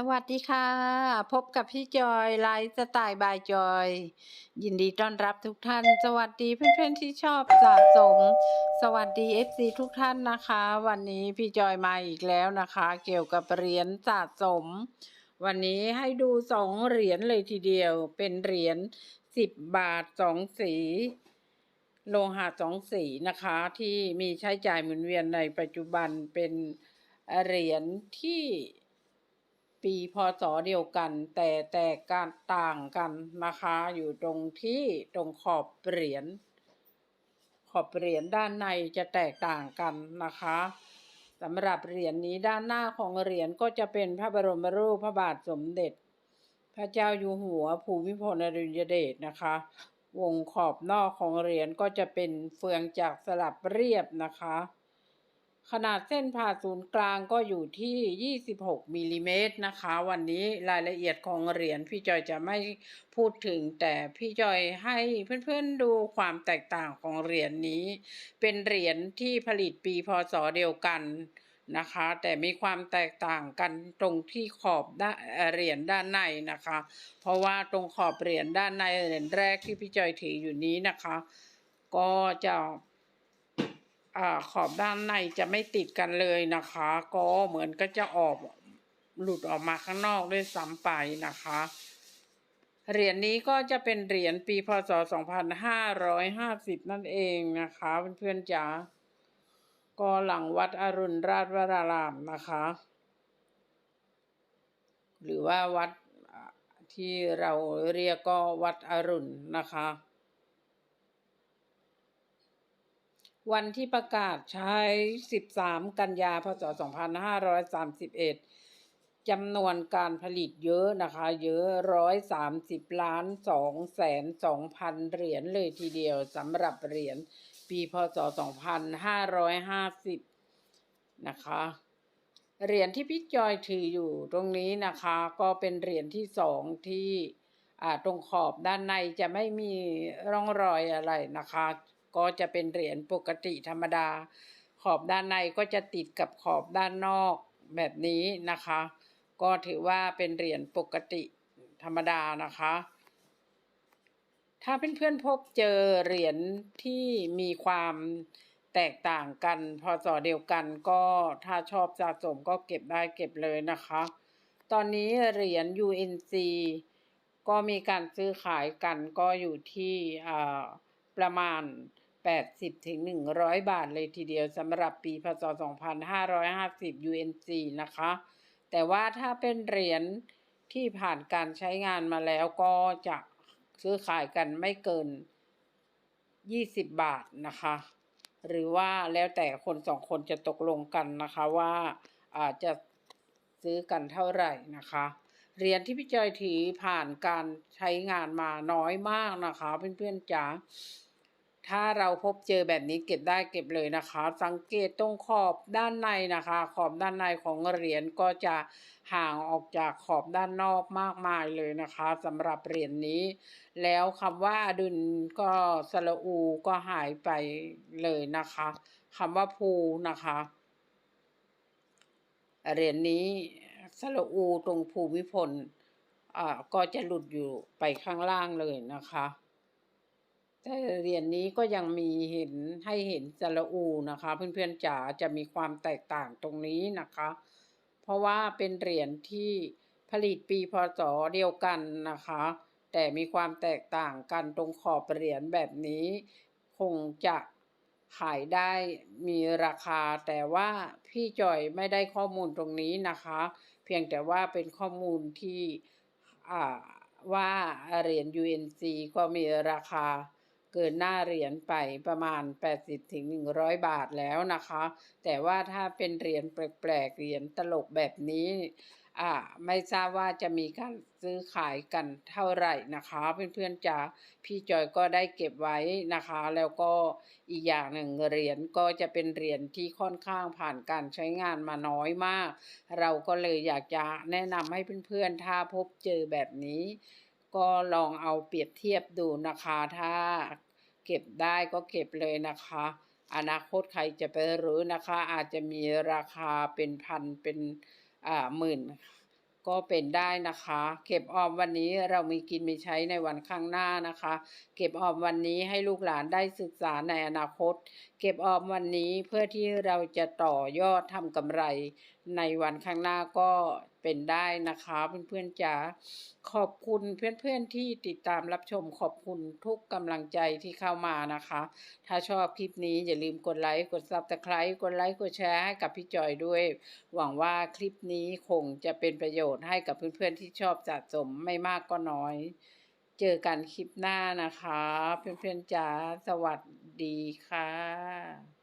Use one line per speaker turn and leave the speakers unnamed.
สวัสดีค่ะ พบกับพี่จอยไลฟ์สไตล์บายจอย ยินดีต้อนรับทุกท่าน สวัสดีเพื่อนๆที่ชอบสะสม สวัสดี FC ทุกท่านนะคะ วันนี้พี่จอยมาอีกแล้วนะคะ เกี่ยวกับเหรียญสะสม วันนี้ให้ดูสองเหรียญเลยทีเดียว เป็นเหรียญสิบบาทสองสีโลหะสองสีนะคะ ที่มีใช้จ่ายหมุนเวียนในปัจจุบันเป็นเหรียญที่ ปีพศเดียวกัน แต่แตกการต่างกันนะคะอยู่ตรงที่ตรงขอบเหรียญขอบเหรียญด้านในจะแตกต่างกันนะคะสำหรับเหรียญนี้ด้านหน้าของเหรียญก็จะเป็นพระบรมรูปพระบาทสมเด็จ พระเจ้าอยู่หัวภูมิพลอดุลยเดชนะคะ วงขอบนอกของเหรียญก็จะเป็นเฟืองจากสลับเรียบนะคะ ขนาดเส้นผ่าศูนย์กลางก็อยู่ที่ 26มิลลิเมตรนะคะ วันนี้รายละเอียดของเหรียญพี่จอยจะไม่พูดถึง แต่พี่จอยให้เพื่อนๆดูความแตกต่างของเหรียญนี้ เป็นเหรียญที่ผลิตปีพศเดียวกันนะคะ แต่มีความแตกต่างกันตรงที่ขอบด้านเอเหรียญด้านในนะคะ เพราะว่าตรงขอบเหรียญด้านในเหรียญแรกที่พี่จอยถืออยู่นี้นะคะ ก็จะ อ่าขอบด้านในจะไม่ติดกันเลยนะคะ ก็เหมือนก็จะออกหลุดออกมาข้างนอกด้วยซ้ำไปนะคะเหรียญนี้ก็จะเป็นเหรียญปีพศ 2550 นั่นเองนะคะเพื่อนๆจ๋าก็หลังวัดอรุณราชวรารามนะคะ หรือว่าวัดที่เราเรียกก็วัดอรุณนะคะ วันที่ประกาศใช้ 13 กันยา พศ 2531 จำนวนการผลิตเยอะนะคะ เยอะ 130 ล้าน2แสน2พันเหรียญเลยทีเดียวสำหรับเหรียญปี พศ 2550 นะคะ เหรียญที่พี่จอยถืออยู่ตรงนี้นะคะ ก็เป็นเหรียญที่สองที่ตรงขอบด้านในจะไม่มีร่องรอยอะไรนะคะ ก็จะเป็นเหรียญปกติธรรมดา ขอบด้านในก็จะติดกับขอบด้านนอกแบบนี้นะคะ ก็ถือว่าเป็นเหรียญปกติธรรมดานะคะ ถ้าเพื่อนๆพบเจอเหรียญที่มีความแตกต่างกันพศเดียวกันก็ถ้าชอบสะสมก็เก็บได้เก็บเลยนะคะ ตอนนี้เหรียญ UNC ก็มีการซื้อขายกันก็อยู่ที่ประมาณ 80 ถึง 100 บาทเลยทีเดียวสำหรับปีพศ 2550 UNC นะคะ แต่ว่าถ้าเป็นเหรียญที่ผ่านการใช้งานมาแล้วก็จะซื้อขายกันไม่เกิน 20 บาทนะคะ หรือว่าแล้วแต่คนสองคนจะตกลงกันนะคะว่าอาจจะซื้อกันเท่าไหร่นะคะเหรียญที่พี่จอยถือผ่านการใช้งานมาน้อยมากนะคะ เพื่อนๆจ๋า ถ้าเราพบเจอแบบนี้เก็บได้เก็บเลยนะคะ สังเกตตรงขอบด้านในนะคะ ขอบด้านในของเหรียญก็จะห่างออกจากขอบด้านนอกมากมายเลยนะคะสำหรับเหรียญนี้ แล้วคำว่าอดุลก็สระอูก็หายไปเลยนะคะคำว่าภูนะคะเหรียญนี้สระอูตรงภูมิพลอ่าก็จะหลุดอยู่ไปข้างล่างเลยนะคะ แต่เหรียญนี้ก็ยังมีเห็นให้เห็นสระอูนะคะ เพื่อนๆจ๋าจะมีความแตกต่างตรงนี้นะคะ เพราะว่าเป็นเหรียญที่ผลิตปีพศเดียวกันนะคะ แต่มีความแตกต่างกันตรงขอบเหรียญแบบนี้ คงจะขายได้มีราคา แต่ว่าพี่จอยไม่ได้ข้อมูลตรงนี้นะคะ เพียงแต่ว่าเป็นข้อมูลที่ว่าเหรียญ UNC ก็มีราคา เกินหน้าเหรียญไปประมาณ 80ถึง100 บาทแล้วนะคะ แต่ว่าถ้าเป็นเหรียญแปลกๆเหรียญตลกแบบนี้อ่าไม่ทราบว่าจะมีการซื้อขายกันเท่าไหร่นะคะ เพื่อนๆจ๋าพี่จอยก็ได้เก็บไว้นะคะ แล้วก็อีกอย่างหนึ่งเหรียญก็จะเป็นเหรียญที่ค่อนข้างผ่านการใช้งานมาน้อยมาก เราก็เลยอยากจะแนะนำให้เพื่อนๆถ้าพบเจอแบบนี้ ก็ลองเอาเปรียบเทียบดูนะคะถ้า เก็บได้ก็เก็บเลยนะคะ อนาคตใครจะไปรู้นะคะ อาจจะมีราคาเป็นพันเป็นอ่าหมื่น ก็เป็นได้นะคะ เก็บออมวันนี้เรามีกินมีใช้ในวันข้างหน้านะคะ เก็บออมวันนี้ให้ลูกหลานได้ศึกษาในอนาคต เก็บออมวันนี้เพื่อที่เราจะต่อยอดทำกำไร ในวันข้างหน้าก็เป็นได้นะคะเพื่อนๆจ๋าขอบคุณเพื่อนๆที่ติดตามรับชมขอบคุณทุกกำลังใจที่เข้ามานะคะ ถ้าชอบคลิปนี้อย่าลืมกดไลค์กดซับสไครต์กดไลค์กดแชร์ให้กับพี่จอยด้วย หวังว่าคลิปนี้คงจะเป็นประโยชน์ให้กับเพื่อนๆที่ชอบสะสมไม่มากก็น้อย เจอกันคลิปหน้านะคะ เพื่อนๆจ๋าสวัสดีค่ะ